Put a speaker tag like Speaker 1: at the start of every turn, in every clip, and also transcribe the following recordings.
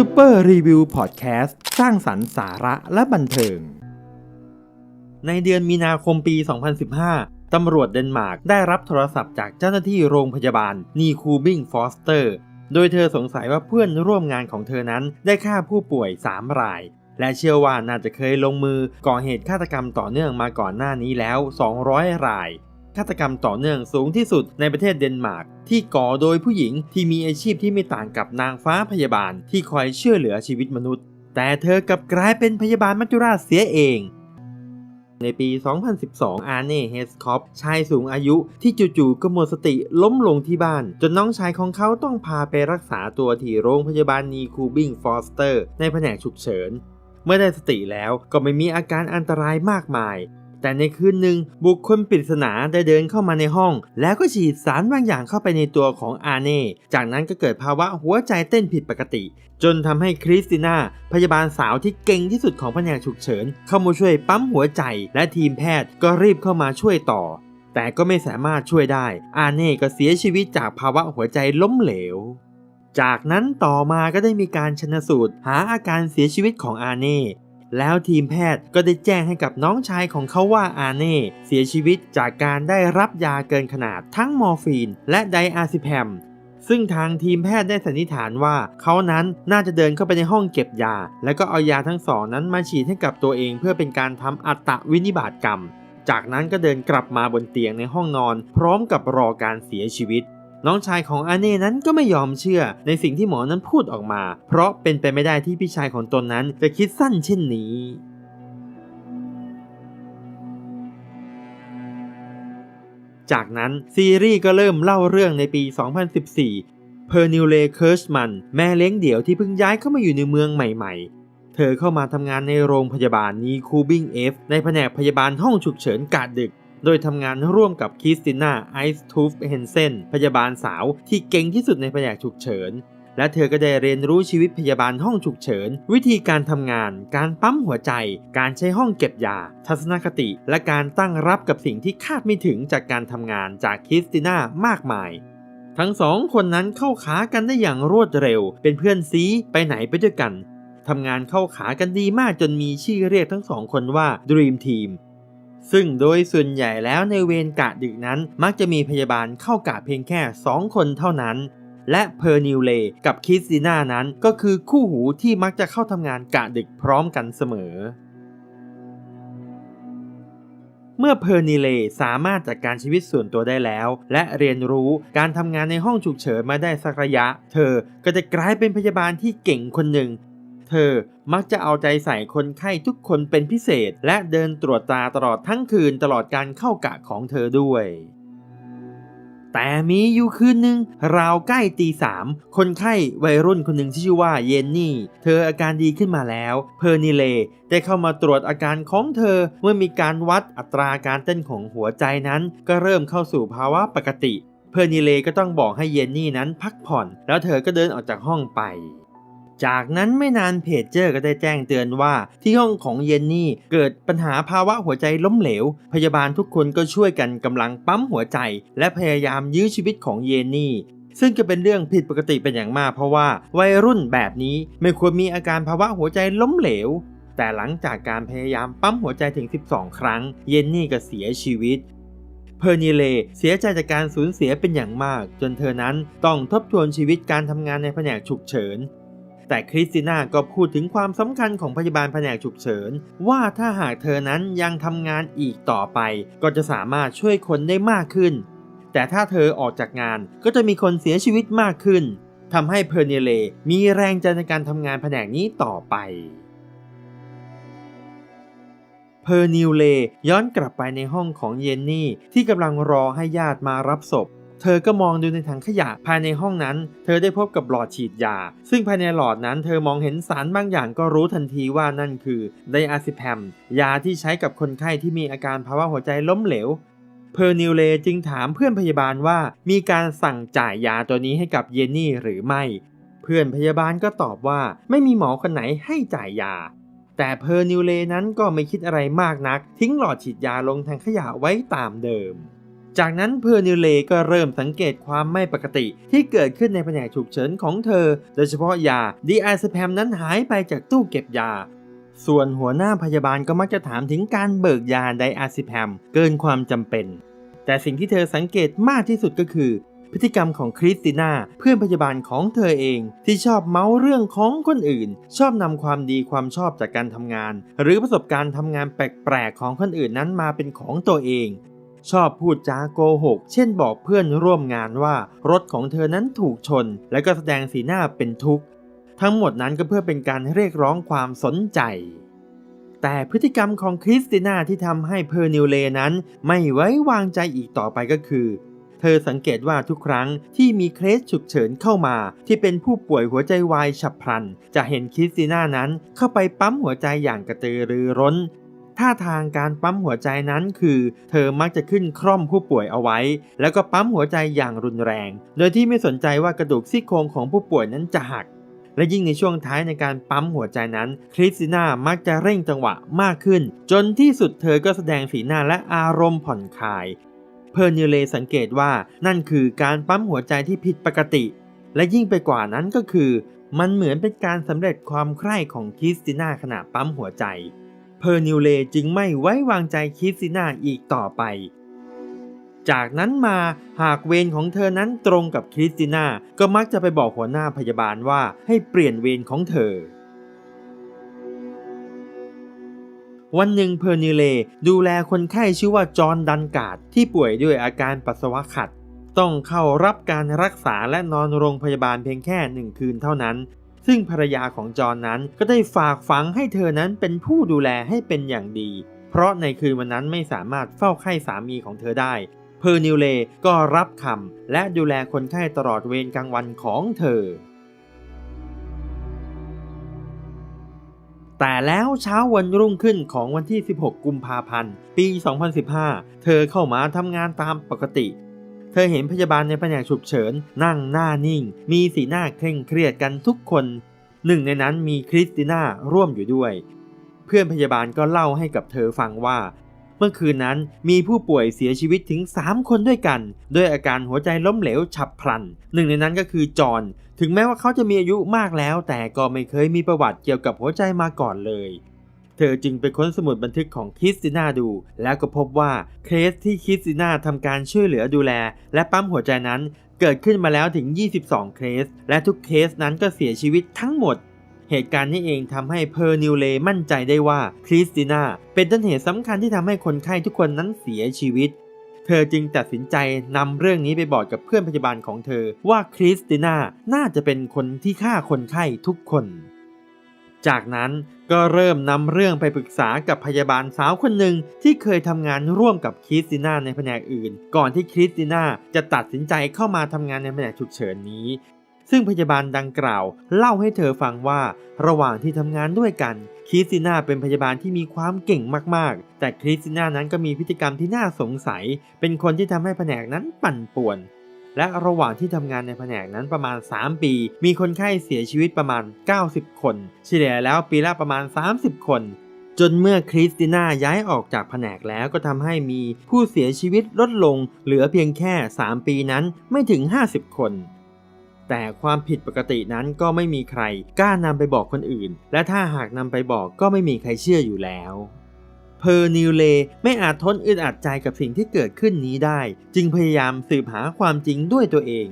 Speaker 1: ซูเปอร์รีวิวพอดแคสต์สร้างสรรค์สาระและบันเทิง ในเดือนมีนาคมปี 2015 ตำรวจเดนมาร์กได้รับโทรศัพท์จากเจ้าหน้าที่โรงพยาบาลนีคูบิงฟอสเตอร์ โดยเธอสงสัยว่าเพื่อนร่วมงานของเธอนั้นได้ฆ่าผู้ป่วย 3 ราย และเชื่อว่าน่าจะเคยลงมือก่อเหตุฆาตกรรมต่อเนื่องมาก่อนหน้านี้แล้ว 200 ราย ฆาตกรรมต่อเนื่องสูงที่สุดในประเทศเดนมาร์กที่ก่อโดยผู้หญิงที่มีอาชีพที่ไม่ต่างกับนางฟ้าพยาบาลที่คอยช่วยเหลือชีวิตมนุษย์ แต่เธอกลับกลายเป็นพยาบาลมัจจุราชเสียเองในปี 2012 อาร์เน่เฮสคอปชายสูงอายุที่จู่ๆก็หมดสติล้มลงที่บ้าน จนน้องชายของเขาต้องพาไปรักษาตัวที่โรงพยาบาลนีคูบิงฟอสเตอร์ในแผนกฉุกเฉิน เมื่อได้สติแล้วก็ไม่มีอาการอันตรายมากมาย แต่ในคืนหนึ่งบุคคลปริศนาได้เดินเข้ามาในห้อง แล้วก็ฉีดสารบางอย่างเข้าไปในตัวของอาเน่ จากนั้นก็เกิดภาวะหัวใจเต้นผิดปกติ จนทำให้คริสติน่า พยาบาลสาวที่เก่งที่สุดของแผนกฉุกเฉิน เข้ามาช่วยปั๊มหัวใจ และทีมแพทย์ก็รีบเข้ามาช่วยต่อ แต่ก็ไม่สามารถช่วยได้ อาเน่ก็เสียชีวิตจากภาวะหัวใจล้มเหลวจากนั้นต่อมาก็ได้มีการชนสูตรหาอาการเสียชีวิตของอาเน่ แล้วทีมแพทย์ก็ได้แจ้งให้กับน้องชายของเขาว่าอาเน่เสียชีวิตจากการได้รับยาเกินขนาดทั้งมอร์ฟีน และไดอาซิแพมซึ่งทางทีมแพทย์ได้สันนิษฐานว่า เขานั้นน่าจะเดินเข้าไปในห้องเก็บยา แล้วก็เอายาทั้งสองนั้นมาฉีดให้กับตัวเอง เพื่อเป็นการทำอัตวินิบาตกรรม จากนั้นก็เดินกลับมาบนเตียงในห้องนอน พร้อมกับรอการเสียชีวิต น้องชายของอาเน่นั้นก็ไม่ยอมเชื่อในสิ่งที่หมอนั้นพูดออกมา เพราะเป็นไปไม่ได้ที่พี่ชายของตนนั้นจะคิดสั้นเช่นนี้จากนั้นซีรีส์ก็เริ่มเล่าเรื่องในปี 2014 เพอร์นิวเลเคิร์ชมันแม่เลี้ยงเดี่ยวที่เพิ่งย้ายเข้ามาอยู่ในเมืองใหม่ๆ เธอเข้ามาทำงานในโรงพยาบาลนีคูบิงเอฟในแผนกพยาบาลห้องฉุกเฉินกาดดึก โดยทำงานร่วมกับคริสติน่าไอส์ทูฟเฮนเซนพยาบาลสาวที่เก่งที่สุดในแผนกฉุกเฉิน และเธอก็ได้เรียนรู้ชีวิตพยาบาลห้องฉุกเฉิน วิธีการทำงาน การปั๊มหัวใจ การใช้ห้องเก็บยา ทัศนคติ และการตั้งรับกับสิ่งที่คาดไม่ถึงจากการทำงานจากคริสติน่ามากมายทั้งสองคนนั้นเข้าขากันได้อย่างรวดเร็ว เป็นเพื่อนซีไปไหนไปด้วยกัน ทำงานเข้าขากันดีมากจนมีชื่อเรียกทั้งสองคนว่า Dream Team ซึ่งโดยส่วนใหญ่แล้วในเวรกะดึกนั้น มักจะมีพยาบาลเข้ากะเพียงแค่ 2 คนเท่านั้น และเพอร์นิวเลกับคิสติน่านั้นก็คือคู่หูที่มักจะเข้าทำงานกะดึกพร้อมกันเสมอ เมื่อเพอร์นิเลสามารถจัดการชีวิตส่วนตัวได้แล้ว และเรียนรู้การทำงานในห้องฉุกเฉินมาได้สักระยะ เธอก็จะกลายเป็นพยาบาลที่เก่งคนหนึ่ง เธอ มักจะเอาใจใส่คนไข้ทุกคนเป็นพิเศษ และเดินตรวจตาตลอดทั้งคืนตลอดการเข้ากะของเธอด้วย แต่มีอยู่คืนหนึ่งราวใกล้ตีสามคนไข้วัยรุ่นคนหนึ่งที่ชื่อว่าเยนนี่ เธออาการดีขึ้นมาแล้ว เพอร์นิเลได้เข้ามาตรวจอาการของเธอเมื่อมีการวัดอัตราการเต้นของหัวใจนั้น ก็เริ่มเข้าสู่ภาวะปกติเพอร์นิเลก็ต้องบอกให้เยนนี่นั้นพักผ่อน แล้วเธอก็เดินออกจากห้องไป จากนั้นไม่นานเพจเจอร์ก็ได้แจ้งเตือนว่า ที่ห้องของเยนนี่เกิดปัญหาภาวะหัวใจล้มเหลว พยาบาลทุกคนก็ช่วยกันกำลังปั๊มหัวใจ และพยายามยื้อชีวิตของเยนนี่ซึ่งก็เป็นเรื่องผิดปกติเป็นอย่างมาก เพราะว่าวัยรุ่นแบบนี้ไม่ควรมีอาการภาวะหัวใจล้มเหลว แต่หลังจากการพยายามปั๊มหัวใจถึง 12 ครั้ง เยนนี่ก็เสียชีวิต เพอร์นิเลเสียใจจากการสูญเสียเป็นอย่างมาก จนเธอนั้นต้องทบทวนชีวิตการทำงานในแผนกฉุกเฉิน แต่คริสติน่าก็พูดถึงความสำคัญของพยาบาลแผนกฉุกเฉิน ว่าถ้าหากเธอนั้นยังทำงานอีกต่อไป ก็จะสามารถช่วยคนได้มากขึ้น แต่ถ้าเธอออกจากงานก็จะมีคนเสียชีวิตมากขึ้นทำให้เพอร์เนเลมีแรงใจในการทำงานแผนกนี้ต่อไปเพอร์นิวเลย้อนกลับไปในห้องของเยนนี่ที่กำลังรอให้ญาติมารับศพ เธอก็มองดูในถังขยะภายในห้องนั้น เธอได้พบกับหลอดฉีดยา ซึ่งภายในหลอดนั้นเธอมองเห็นสารบางอย่างก็รู้ทันทีว่านั่นคือไดอาซิแพมยาที่ใช้กับคนไข้ที่มีอาการภาวะหัวใจล้มเหลวเพอร์นิวเลจึงถามเพื่อนพยาบาลว่ามีการสั่งจ่ายยาตัวนี้ให้กับเยนนี่หรือไม่ เพื่อนพยาบาลก็ตอบว่าไม่มีหมอคนไหนให้จ่ายยา แต่เพอร์นิวเลนั้นก็ไม่คิดอะไรมากนัก ทิ้งหลอดฉีดยาลงถังขยะไว้ตามเดิม จากนั้นเพอร์นิเลก็เริ่มสังเกตความไม่ปกติที่เกิดขึ้นในแผนกฉุกเฉินของเธอ โดยเฉพาะยาดีไอซแพมนั้นหายไปจากตู้เก็บยา ส่วนหัวหน้าพยาบาลก็มักจะถามถึงการเบิกยาไดอาซิแพมเกินความจำเป็น แต่สิ่งที่เธอสังเกตมากที่สุดก็คือ พฤติกรรมของคริสติน่าเพื่อนพยาบาลของเธอเองที่ชอบเมาเรื่องของคนอื่น ชอบนำความดีความชอบจากการทำงาน หรือประสบการณ์ทำงานแปลกๆของคนอื่นนั้นมาเป็นของตัวเอง ชอบพูดจาโกหก เช่นบอกเพื่อนร่วมงานว่ารถของเธอนั้นถูกชน และก็แสดงสีหน้าเป็นทุกข์ ทั้งหมดนั้นก็เพื่อเป็นการเรียกร้องความสนใจ แต่พฤติกรรมของคริสติน่าที่ทำให้เพอร์นิวเลนั้นไม่ไว้วางใจอีกต่อไปก็คือ เธอสังเกตว่าทุกครั้งที่มีเคสฉุกเฉินเข้ามา ที่เป็นผู้ป่วยหัวใจวายฉับพลัน จะเห็นคริสติน่านั้นเข้าไปปั๊มหัวใจอย่างกระตือรือร้น ท่าทางการปั๊มหัวใจนั้นคือ เธอมักจะขึ้นคร่อมผู้ป่วยเอาไว้ แล้วก็ปั๊มหัวใจอย่างรุนแรง โดยที่ไม่สนใจว่ากระดูกซี่โครงของผู้ป่วยนั้นจะหัก และยิ่งในช่วงท้ายในการปั๊มหัวใจนั้น คริสติน่ามักจะเร่งจังหวะมากขึ้น จนที่สุดเธอก็แสดงสีหน้าและอารมณ์ผ่อนคลาย เพอร์นิเลสังเกตว่านั่นคือการปั๊มหัวใจที่ผิดปกติ และยิ่งไปกว่านั้นก็คือ มันเหมือนเป็นการสำเร็จความใคร่ของคริสติน่าขณะปั๊มหัวใจ เพอร์นิวเลจึงไม่ไว้วางใจคริสติน่าอีกต่อไป จากนั้นมาหากเวรของเธอนั้นตรงกับคริสติน่าก็มักจะไปบอกหัวหน้าพยาบาลว่าให้เปลี่ยนเวรของเธอ วันหนึ่งเพอร์นิเลดูแลคนไข้ชื่อว่าจอห์นดันการ์ดที่ป่วยด้วยอาการปัสสาวะขัดต้องเข้ารับการรักษาและนอนโรงพยาบาลเพียงแค่หนึ่งคืนเท่านั้น ซึ่งภรรยาของจอห์นนั้นก็ได้ฝากฝังให้เธอนั้นเป็นผู้ดูแลให้เป็นอย่างดี เพราะในคืนวันนั้นไม่สามารถเฝ้าไข้สามีของเธอได้ เพอร์นิวเลก็รับคำและดูแลคนไข้ตลอดเวรกลางวันของเธอแต่แล้วเช้าวันรุ่งขึ้นของวันที่ 16 กุมภาพันธ์ ปี 2015 เธอเข้ามาทำงานตามปกติ เธอเห็นพยาบาลในแผนกฉุกเฉินนั่งหน้านิ่ง มีสีหน้าเคร่งเครียดกันทุกคน หนึ่งในนั้นมีคริสติน่าร่วมอยู่ด้วย เพื่อนพยาบาลก็เล่าให้กับเธอฟังว่า เมื่อคืนนั้นมีผู้ป่วยเสียชีวิตถึง 3 คนด้วยกัน ด้วยอาการหัวใจล้มเหลวฉับพลัน หนึ่งในนั้นก็คือจอห์นถึงแม้ว่าเขาจะมีอายุมากแล้ว แต่ก็ไม่เคยมีประวัติเกี่ยวกับหัวใจมาก่อนเลย เธอจึงไปค้นสมุดบันทึกของคริสติน่าดู แล้วก็พบว่าเคสที่คริสติน่าทำการช่วยเหลือดูแล และปั๊มหัวใจนั้น เกิดขึ้นมาแล้วถึง 22 เคส และทุกเคสนั้นก็เสียชีวิตทั้งหมด เหตุการณ์นี้เองทำให้เพอร์นิวเลมั่นใจได้ว่าคริสติน่าเป็นต้นเหตุสำคัญที่ทำให้คนไข้ทุกคนนั้นเสียชีวิตเธอจึงตัดสินใจนำเรื่องนี้ไปบอกกับเพื่อนพยาบาลของเธอว่าคริสติน่าน่าจะเป็นคนที่ฆ่าคนไข้ทุกคน จากนั้นก็เริ่มนำเรื่องไปปรึกษากับพยาบาลสาวคนหนึ่งที่เคยทำงานร่วมกับคริสติน่าในแผนกอื่น ก่อนที่คริสติน่าจะตัดสินใจเข้ามาทำงานในแผนกฉุกเฉินนี้ ซึ่งพยาบาลดังกล่าว เล่าให้เธอฟังว่าระหว่างที่ทำงานด้วยกันคริสติน่าเป็นพยาบาลที่มีความเก่งมากๆ แต่คริสติน่านั้นก็มีพฤติกรรมที่น่าสงสัย เป็นคนที่ทำให้แผนกนั้นปั่นป่วน และระหว่างที่ทำงานในแผนกนั้นประมาณ 3 ปี มีคนไข้เสียชีวิตประมาณ 90 คน เฉลี่ยแล้วปีละประมาณ 30 คน จนเมื่อคริสติน่าย้ายออกจากแผนกแล้วก็ทำให้มีผู้เสียชีวิตลดลง เหลือเพียงแค่ 3 ปีนั้นไม่ถึง 50 คนแต่ความผิดปกตินั้นก็ไม่มีใครกล้านำไปบอกคนอื่น และถ้าหากนำไปบอกก็ไม่มีใครเชื่ออยู่แล้ว เพอร์นิวเลไม่อาจทนอึดอัดใจกับสิ่งที่เกิดขึ้นนี้ได้ จึงพยายามสืบหาความจริงด้วยตัวเอง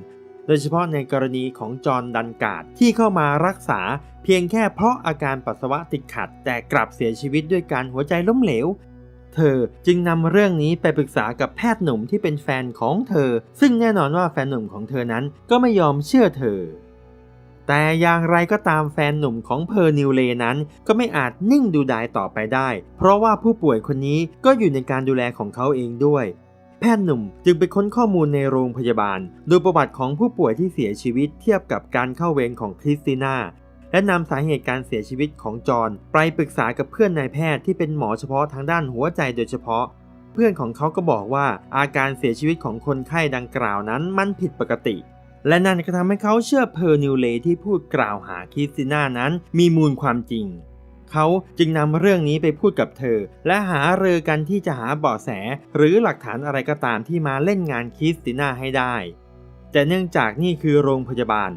Speaker 1: โดยเฉพาะในกรณีของจอห์นดันการ์ดที่เข้ามารักษา เพียงแค่เพราะอาการปัสสาวะติดขัด แต่กลับเสียชีวิตด้วยการหัวใจล้มเหลว เธอจึงนำเรื่องนี้ไปปรึกษากับแพทย์หนุ่มที่เป็นแฟนของเธอ ซึ่งแน่นอนว่าแฟนหนุ่มของเธอนั้นก็ไม่ยอมเชื่อเธอ แต่อย่างไรก็ตามแฟนหนุ่มของเพอร์นิวเลนั้นก็ไม่อาจนิ่งดูดายต่อไปได้ เพราะว่าผู้ป่วยคนนี้ก็อยู่ในการดูแลของเขาเองด้วย แพทย์หนุ่มจึงไปค้นข้อมูลในโรงพยาบาล ดูประวัติของผู้ป่วยที่เสียชีวิตเทียบกับการเข้าเวรของคริสติน่าและนำสาเหตุการเสียชีวิตของจอห์นไปปรึกษากับเพื่อนนายแพทย์ที่เป็นหมอเฉพาะทางด้านหัวใจโดยเฉพาะ เพื่อนของเขาก็บอกว่าอาการเสียชีวิตของคนไข้ดังกล่าวนั้นมันผิดปกติ และนั่นก็ทำให้เขาเชื่อเพอร์นิวเลที่พูดกล่าวหาคริสติน่านั้นมีมูลความจริง เขาจึงนำเรื่องนี้ไปพูดกับเธอ และหาเรือกันที่จะหาเบาะแส หรือหลักฐานอะไรก็ตามที่มาเล่นงานคริสติน่าให้ได้ แต่เนื่องจากนี่คือโรงพยาบาล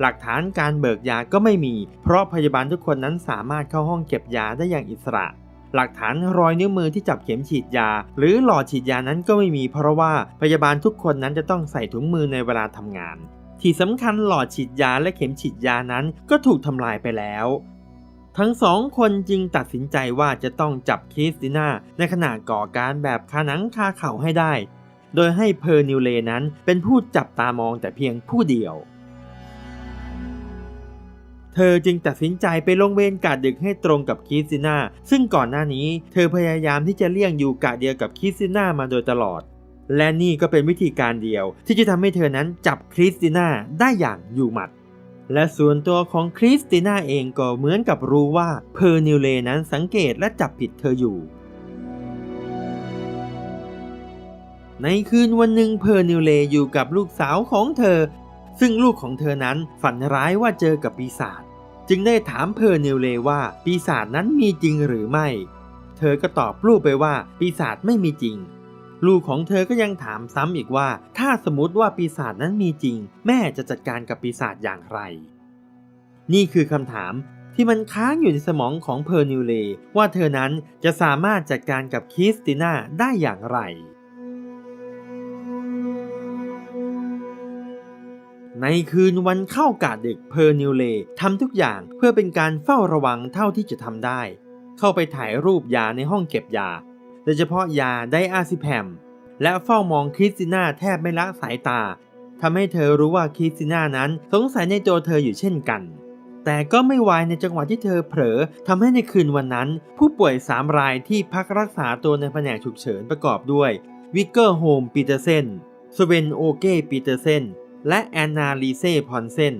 Speaker 1: หลักฐานการเบิกยาก็ไม่มี เพราะพยาบาลทุกคนนั้นสามารถเข้าห้องเก็บยาได้อย่างอิสระ หลักฐานรอยนิ้วมือที่จับเข็มฉีดยา หรือหลอดฉีดยานั้นก็ไม่มี เพราะว่าพยาบาลทุกคนนั้นจะต้องใส่ถุงมือในเวลาทำงาน ที่สำคัญหลอดฉีดยาและเข็มฉีดยานั้นก็ถูกทำลายไปแล้วทั้งสองคนจึงตัดสินใจว่าจะต้องจับคริสติน่าในขณะก่อการแบบคาหนังคาเข่าให้ได้ โดยให้เพอร์นิวเลนั้นเป็นผู้จับตามองแต่เพียงผู้เดียว เธอจึงตัดสินใจไปลงเวรกะดึกให้ตรงกับคริสติน่า ซึ่งก่อนหน้านี้เธอพยายามที่จะเลี่ยงอยู่กะเดียวกับคริสติน่ามาโดยตลอด และนี่ก็เป็นวิธีการเดียว ที่จะทำให้เธอนั้นจับคริสติน่าได้อย่างอยู่หมัด และส่วนตัวของคริสติน่าเองก็เหมือนกับรู้ว่าเพอร์นิวเลนั้นสังเกตและจับผิดเธออยู่ในคืนวันหนึ่งเพอร์นิวเลอยู่กับลูกสาวของเธอ ซึ่งลูกของเธอนั้นฝันร้ายว่าเจอกับปีศาจจึงได้ถามเพอร์นิวเลว่าปีศาจนั้นมีจริงหรือไม่ เธอก็ตอบลูกไปว่าปีศาจไม่มีจริง ลูกของเธอก็ยังถามซ้ำอีกว่า ถ้าสมมติว่าปีศาจนั้นมีจริง แม่จะจัดการกับปีศาจอย่างไร นี่คือคำถามที่มันค้างอยู่ในสมองของเพอร์นิวเลว่าเธอนั้นจะสามารถจัดการกับคิสติน่าได้อย่างไร ในคืนวันเข้ากาดึกเพอร์นิวเลทำทุกอย่างเพื่อเป็นการเฝ้าระวังเท่าที่จะทำได้ เข้าไปถ่ายรูปยาในห้องเก็บยา โดยเฉพาะยาไดอาซิแพม และเฝ้ามองคริสติน่าแทบไม่ละสายตาทำให้เธอรู้ว่าคริสติน่านั้นสงสัยในตัวเธออยู่เช่นกัน แต่ก็ไม่ไวายในจังหวะที่เธอเผลอทำให้ในคืนวันนั้น ผู้ป่วย3รายที่พักรักษาตัวในแผนกฉุกเฉินประกอบด้วยวิกเกอร์โฮมปีเตอร์เซนสเวนโอเก้ปีเตอร์เซน และแอนนาลีเซ่พอนเซน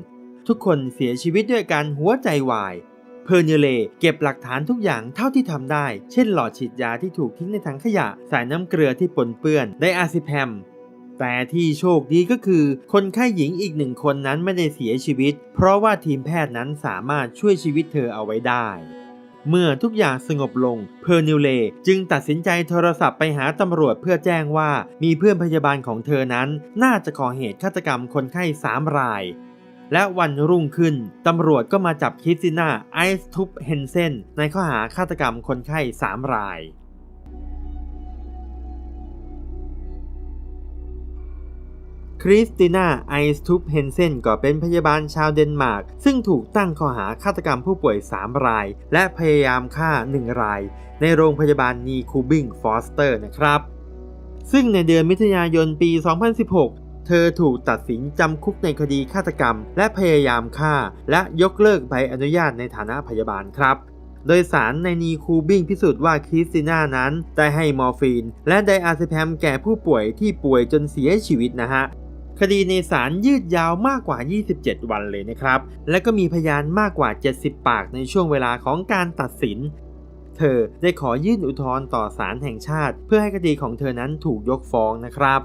Speaker 1: ทุกคนเสียชีวิตด้วยการหัวใจวายเพอร์เนเลเก็บหลักฐานทุกอย่างเท่าที่ทำได้ เช่นหลอดฉีดยาที่ถูกทิ้งในถังขยะ สายน้ำเกลือที่ปนเปื้อนไดอาซิแพม แต่ที่โชคดีก็คือ คนไข้หญิงอีกหนึ่งคนนั้นไม่ได้เสียชีวิต เพราะว่าทีมแพทย์นั้นสามารถช่วยชีวิตเธอเอาไว้ได้ เมื่อทุกอย่างสงบลง เพอร์นิวเลจึงตัดสินใจโทรศัพท์ไปหาตำรวจเพื่อแจ้งว่ามีเพื่อนพยาบาลของเธอนั้น น่าจะก่อเหตุฆาตกรรมคนไข้สามราย และวันรุ่งขึ้น ตำรวจก็มาจับคริสติน่าไอส์ทุบเฮนเซนในข้อหาฆาตกรรมคนไข้สามราย คริสติน่าไอสทุบเฮนเซนก็เป็นพยาบาลชาวเดนมาร์ก ซึ่งถูกตั้งข้อหาฆาตกรรมผู้ป่วย 3 ราย และพยายามฆ่า 1 ราย ในโรงพยาบาลนีคูบิงฟอสเตอร์นะครับ ซึ่งในเดือนมิถุนายนปี 2016เธอถูกตัดสินจำคุกในคดีฆาตกรรม และพยายามฆ่า และยกเลิกใบอนุญาตในฐานะพยาบาลครับ โดยสารในนีคูบิงพิสูจน์ว่าคริสติน่านั้น ได้ให้มอร์ฟีน และไดอาซิแพมแก่ผู้ป่วยที่ป่วยจนเสียชีวิตนะฮะ คดีในศาลยืดยาวมากกว่า 27 วันเลยนะครับ และก็มีพยานมากกว่า 70 ปากในช่วงเวลาของการตัดสิน เธอได้ขอยื่นอุทธรณ์ต่อศาลแห่งชาติ เพื่อให้คดีของเธอนั้นถูกยกฟ้องนะครับ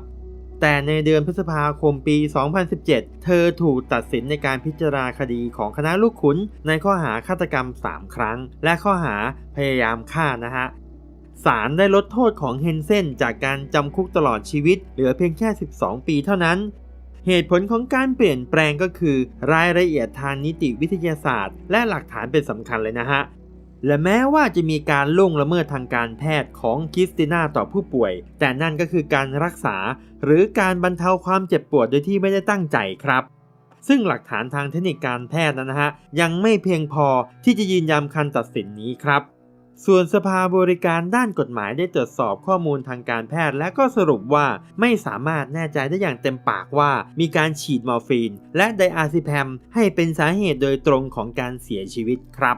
Speaker 1: แต่ในเดือนพฤษภาคมปี 2017 เธอถูกตัดสินในการพิจารณาคดีของคณะลูกขุนในข้อหาฆาตกรรม 3 ครั้ง และข้อหาพยายามฆ่านะฮะ ศาลได้ลดโทษของเฮนเซนจากการจำคุกตลอดชีวิต เหลือเพียงแค่ 12 ปีเท่านั้น เหตุผลของการเปลี่ยนแปลงก็คือ รายละเอียดทางนิติวิทยาศาสตร์ และหลักฐานเป็นสำคัญเลยนะฮะ และแม้ว่าจะมีการล่วงละเมิดทางการแพทย์ของคริสติน่าต่อผู้ป่วย แต่นั่นก็คือการรักษา หรือการบรรเทาความเจ็บปวดโดยที่ไม่ได้ตั้งใจครับซึ่งหลักฐานทางเทคนิคการแพทย์นั้นนะฮะยังไม่เพียงพอที่จะยืนยันคำตัดสินนี้ครับ ส่วนสภาบริการด้านกฎหมายได้ตรวจสอบข้อมูลทางการแพทย์ และก็สรุปว่าไม่สามารถแน่ใจได้อย่างเต็มปากว่า มีการฉีดมอร์ฟีน และไดอาซิแพมให้เป็นสาเหตุโดยตรงของการเสียชีวิตครับ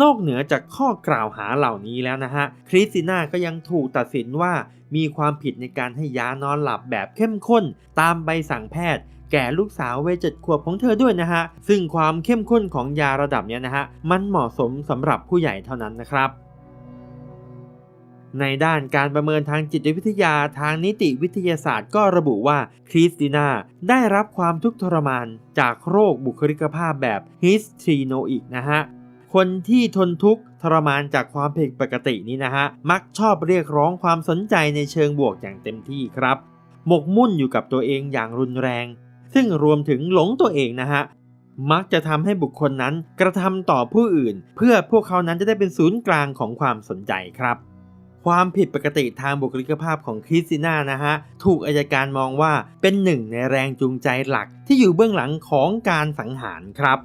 Speaker 1: นอกเหนือจากข้อกล่าวหาเหล่านี้แล้วนะฮะ คริสติน่าก็ยังถูกตัดสินว่ามีความผิดในการให้ยานอนหลับแบบเข้มข้น ตามใบสั่งแพทย์ แก่ลูกสาววัยเจ็ดขวบของเธอด้วยนะฮะ ซึ่งความเข้มข้นของยาระดับนี้นะฮะ มันเหมาะสมสำหรับผู้ใหญ่เท่านั้นนะครับในด้านการประเมินทางจิตวิทยาทางนิติวิทยาศาสตร์ก็ระบุว่าคริสติน่าได้รับความทุกข์ทรมานจากโรคบุคลิกภาพแบบฮิสทรีโนอิกนะฮะคคนที่ทนทุกข์ทรมานจากความผิดปกตินี้นะฮะ มักชอบเรียกร้องความสนใจในเชิงบวกอย่างเต็มที่ครับ หมกมุ่นอยู่กับตัวเองอย่างรุนแรง ซึ่งรวมถึงหลงตัวเองนะฮะมักจะทำให้บุคคลนั้นกระทำต่อผู้อื่น เพื่อพวกเขานั้นจะได้เป็นศูนย์กลางของความสนใจครับ ความผิดปกติทางบุคลิกภาพของคริสติน่านะฮะ ถูกอายการมองว่าเป็นหนึ่งในแรงจูงใจหลักที่อยู่เบื้องหลังของการสังหารครับ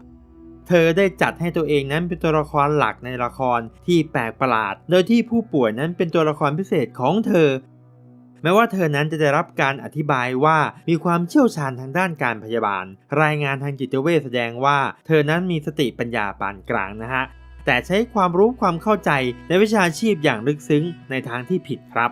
Speaker 1: เธอได้จัดให้ตัวเองนั้นเป็นตัวละครหลักในละครที่แปลกประหลาด โดยที่ผู้ป่วยนั้นเป็นตัวละครพิเศษของเธอ แม้ว่าเธอนั้นจะได้รับการอธิบายว่ามีความเชี่ยวชาญทางด้านการพยาบาล รายงานทางจิตเวชแสดงว่า เธอนั้นมีสติปัญญาปานกลางนะฮะแต่ใช้ความรู้ความเข้าใจในวิชาชีพอย่างลึกซึ้งในทางที่ผิดครับ